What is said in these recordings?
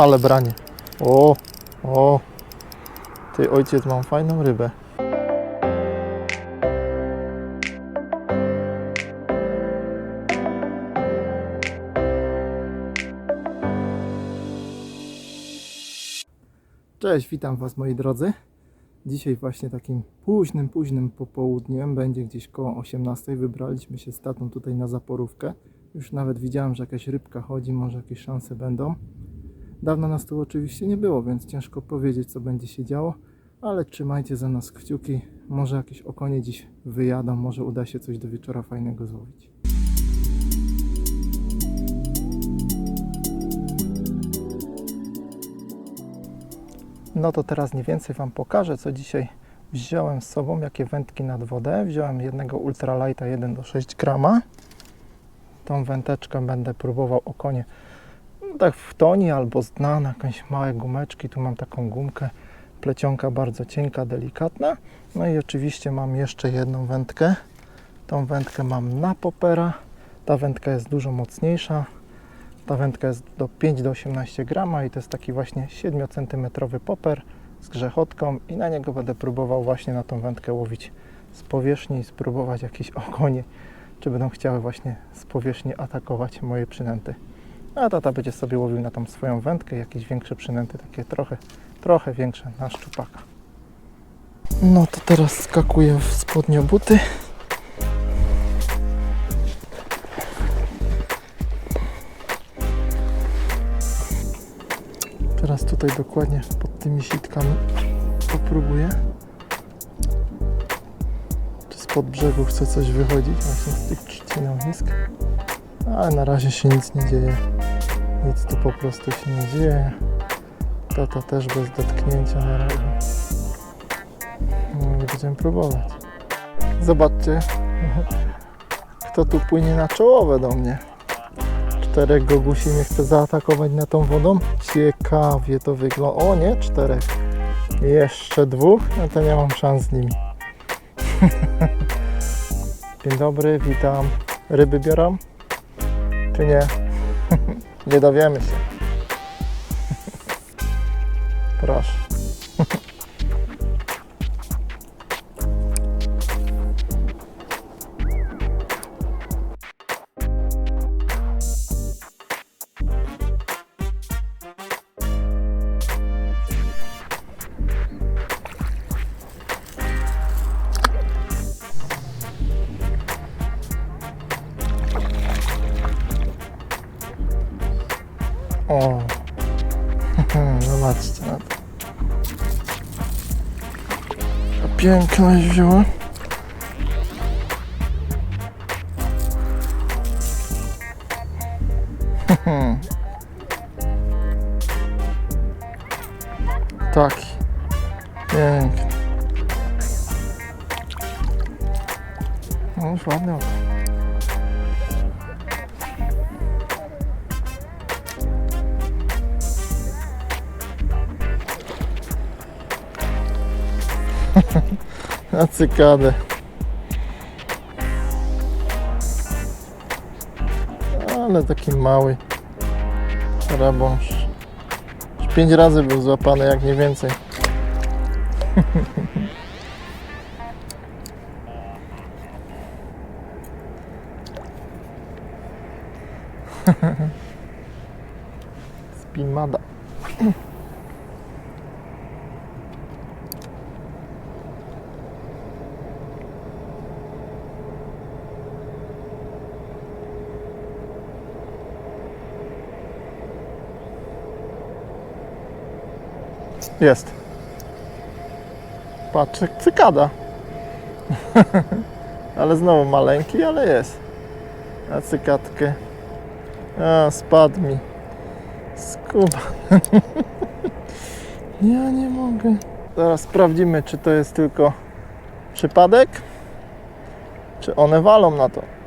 Ale branie. O, o. Ty ojciec, mam fajną rybę. Cześć, witam Was moi drodzy. Dzisiaj właśnie takim późnym, późnym popołudniem, będzie gdzieś koło 18, wybraliśmy się z tatą tutaj na zaporówkę. Już nawet widziałem, że jakaś rybka chodzi, może jakieś szanse będą. Dawno nas tu oczywiście nie było, więc ciężko powiedzieć, co będzie się działo, ale trzymajcie za nas kciuki. Może jakieś okonie dziś wyjadą, może uda się coś do wieczora fajnego złowić. No to teraz mniej więcej Wam pokażę, co dzisiaj wziąłem z sobą, jakie wędki nad wodę. Wziąłem jednego ultralighta 1 do 6 grama. Tą wędeczkę będę próbował okonie no tak w toni albo z dna na jakieś małe gumeczki. Tu mam taką gumkę, plecionka bardzo cienka, delikatna. No i oczywiście mam jeszcze jedną wędkę. Tą wędkę mam na popera. Ta wędka jest dużo mocniejsza. Ta wędka jest do 5 do 18 grama i to jest taki właśnie 7 cm poper z grzechotką i na niego będę próbował właśnie na tą wędkę łowić z powierzchni i spróbować jakieś okonie, czy będą chciały właśnie z powierzchni atakować moje przynęty. A tata będzie sobie łowił na tą swoją wędkę jakieś większe przynęty, takie trochę, trochę większe na szczupaka. No to teraz skakuję w spodnio buty. Teraz tutaj dokładnie pod tymi sitkami popróbuję. Czy spod brzegu chce coś wychodzić właśnie z tych trzcinowisk. Ale na razie się nic nie dzieje. Nic tu po prostu się nie dzieje. Tata też bez dotknięcia na razie. I będziemy próbować. Zobaczcie, kto tu płynie na czołowe do mnie. Czterech gogusi mnie chce zaatakować na tą wodą. Ciekawie to wygląda. O nie, czterech. Jeszcze dwóch, no to nie mam szans z nimi. Dzień dobry, witam. Ryby biorą? Czy nie? nie dowiemy się. Proszę. To Piękność wzięła. Taki. Na cykadę. Ale taki mały rabąż. Już pięć razy był złapany, jak nie więcej. Jest. Patrz, cykada. ale znowu maleńki, ale jest. Na cykadkę. A, spadł mi. Skuba. ja nie mogę. Teraz sprawdzimy, czy to jest tylko przypadek, czy one walą na to.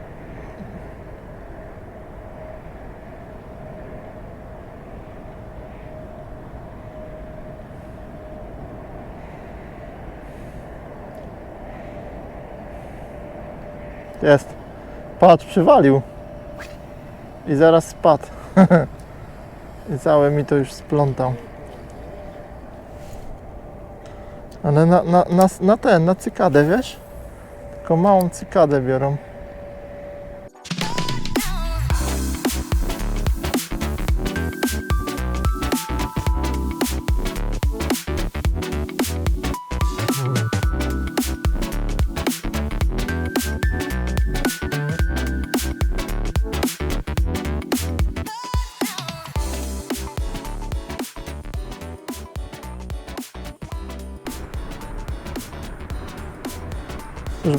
Jest. Patrz, przywalił. I zaraz spadł. I całe mi to już splątał. Ale na, na, na, na ten, na cykadę, wiesz? Tylko małą cykadę biorą.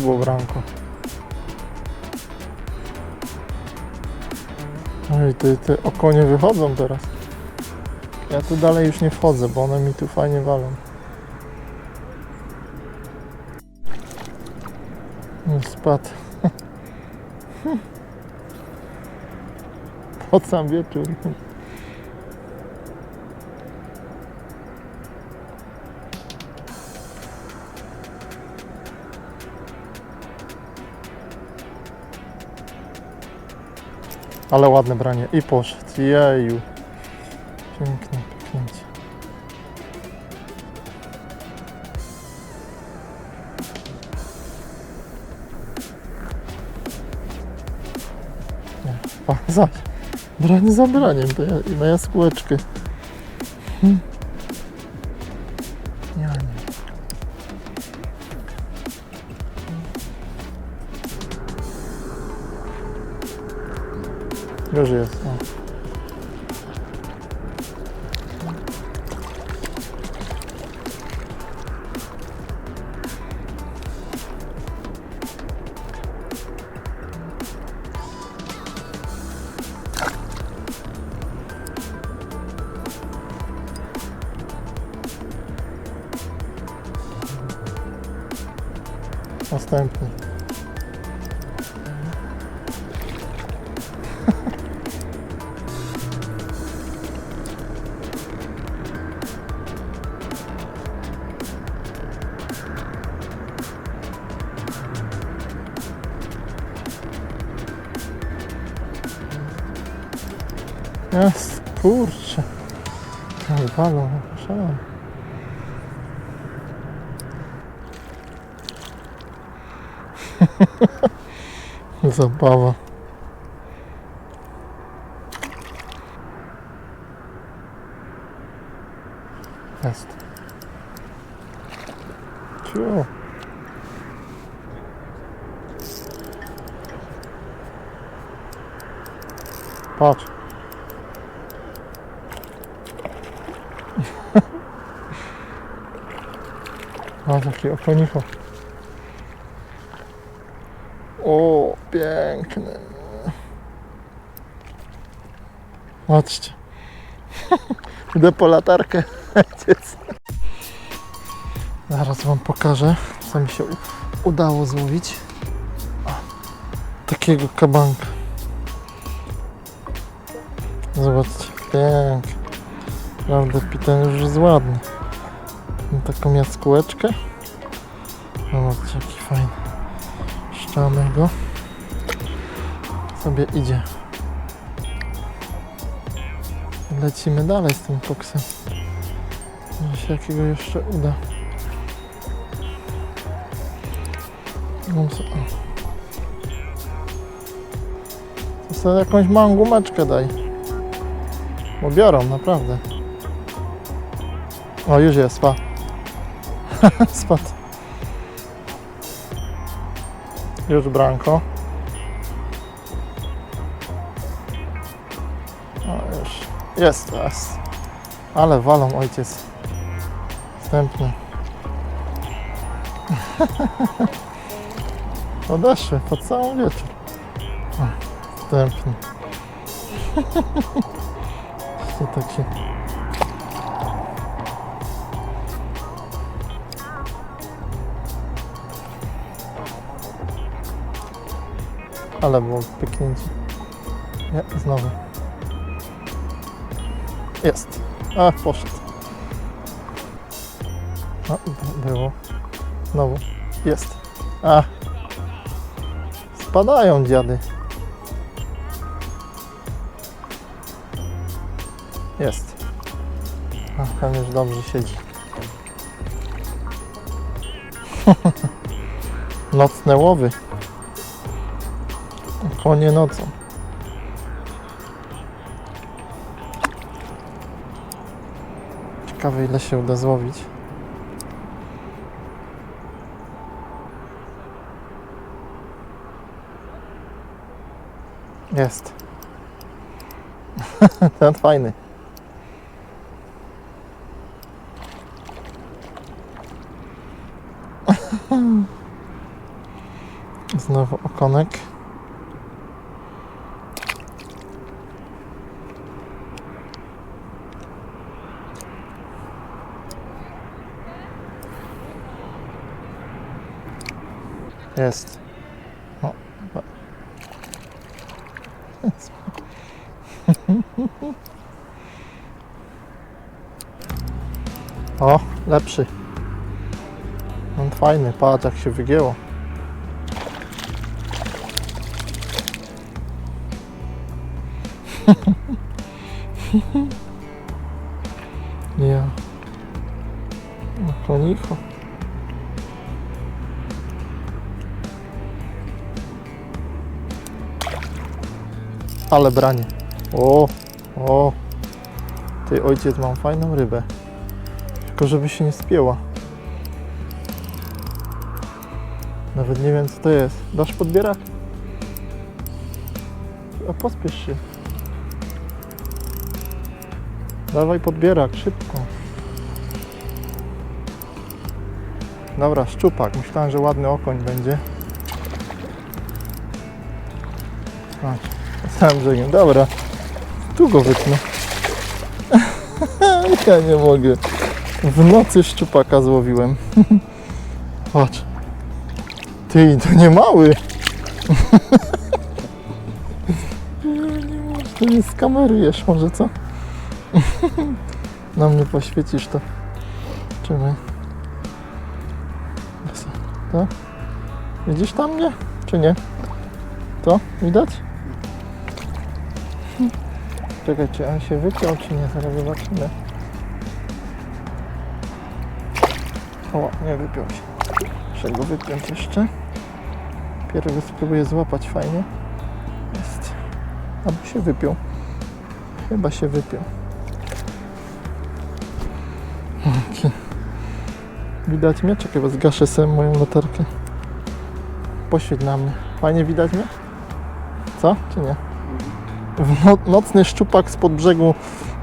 Było bramko. Oj, te, te okonie wychodzą teraz. Ja tu dalej już nie wchodzę, bo one mi tu fajnie walą. No, Spadł. Pod sam wieczór. Ale ładne branie. I poszedł. Jeju. Piękne pyknięcie. Nie. Branie za braniem. To ja, i na jaskółeczkę. Hmm. Już jest. O. Jest, kurczę. Ale walą, szalą. Zabawa. Jest. Ciu. Patrz. A, taki okonicho. O, piękny. Patrzcie. Idę po latarkę. Zaraz Wam pokażę, co mi się udało złowić. O, takiego kabanka. Zobaczcie, pięknie. Prawda, ten już jest ładny. Taką jaskółeczkę. Zobaczcie, jaki fajny. Szczamy go. Sobie idzie. Lecimy dalej z tym koksem. Może się jakiego jeszcze uda. To sobie jakąś małą gumeczkę daj. Bo biorą, naprawdę. O, już jest, pa. Spadł. Już branko. O, już. Jest, jest. Ale walą ojciec. Wstępny. Odeszły po cały wieczór. Wstępny. To tak się... Ale było pyknięcie. Nie, znowu. Jest. A, poszedł. B- było. Znowu. Jest. A. Spadają dziady. Jest. A, tam już dobrze siedzi. Nocne łowy. Konie nocą. Ciekawe ile się uda złowić. Jest. Ten fajny. Znowu okonek. Jest. O. O, lepszy. On fajny, patrz jak się wygięło. Ja. No konicho. Ale branie. O, o. Ty ojciec, mam fajną rybę. Tylko żeby się nie spięła. Nawet nie wiem co to jest. Dasz podbierak? A pospiesz się. Dawaj podbierak, szybko. Dobra, szczupak. Myślałem, że ładny okoń będzie. Patrz, brzegiem. Dobra, tu go wytnę. ja nie mogę. W nocy szczupaka złowiłem. Patrz. Ty, to nie mały. to nie z kamery jesz może, co? Na mnie poświecisz to. Czekaj. To? Widzisz tam mnie? Czy nie? To? Widać? Czekaj, czy on się wypiął, czy nie? Zaraz zobaczymy. O, nie wypiął się. Muszę go wypiąć jeszcze. Pierwszy spróbuję złapać fajnie. Jest. Albo się wypiął. Chyba się wypiął. Okej. Widać mnie? Czekaj, bo zgaszę sobie moją latarkę. Poświeć na mnie. Fajnie widać mnie? Co? Czy nie? No, nocny szczupak spod brzegu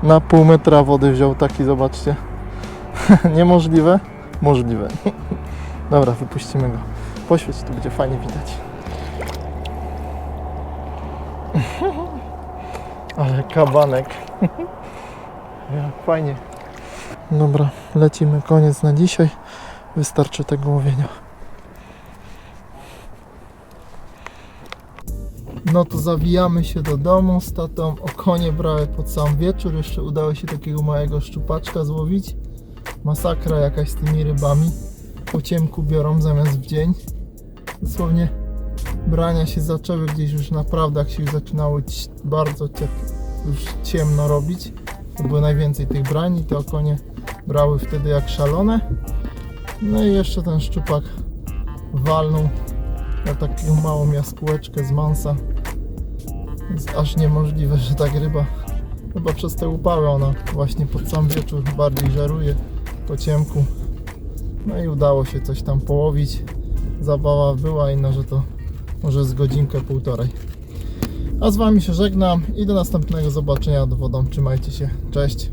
na pół metra wody wziął taki, zobaczcie. Niemożliwe? Możliwe. Dobra, wypuścimy go. Poświeć, tu będzie fajnie widać. Ale kabanek. Fajnie. Dobra, lecimy. Koniec na dzisiaj. Wystarczy tego łowienia. No to zawijamy się do domu z tatą. Okonie brały pod sam wieczór. Jeszcze udało się takiego małego szczupaczka złowić. Masakra jakaś z tymi rybami. Po ciemku biorą zamiast w dzień. Dosłownie brania się zaczęły gdzieś już naprawdę, jak się już zaczynało bardzo już ciemno robić. To było najwięcej tych brań i te okonie brały wtedy jak szalone. No i jeszcze ten szczupak walnął na taką małą jaskółeczkę z mansa. Jest aż niemożliwe, że tak ryba chyba przez te upały ona właśnie pod sam wieczór bardziej żaruje po ciemku. No i udało się coś tam połowić. Zabawa była inna, że to może z godzinkę, półtorej. A z Wami się żegnam i do następnego zobaczenia nad wodą. Trzymajcie się. Cześć.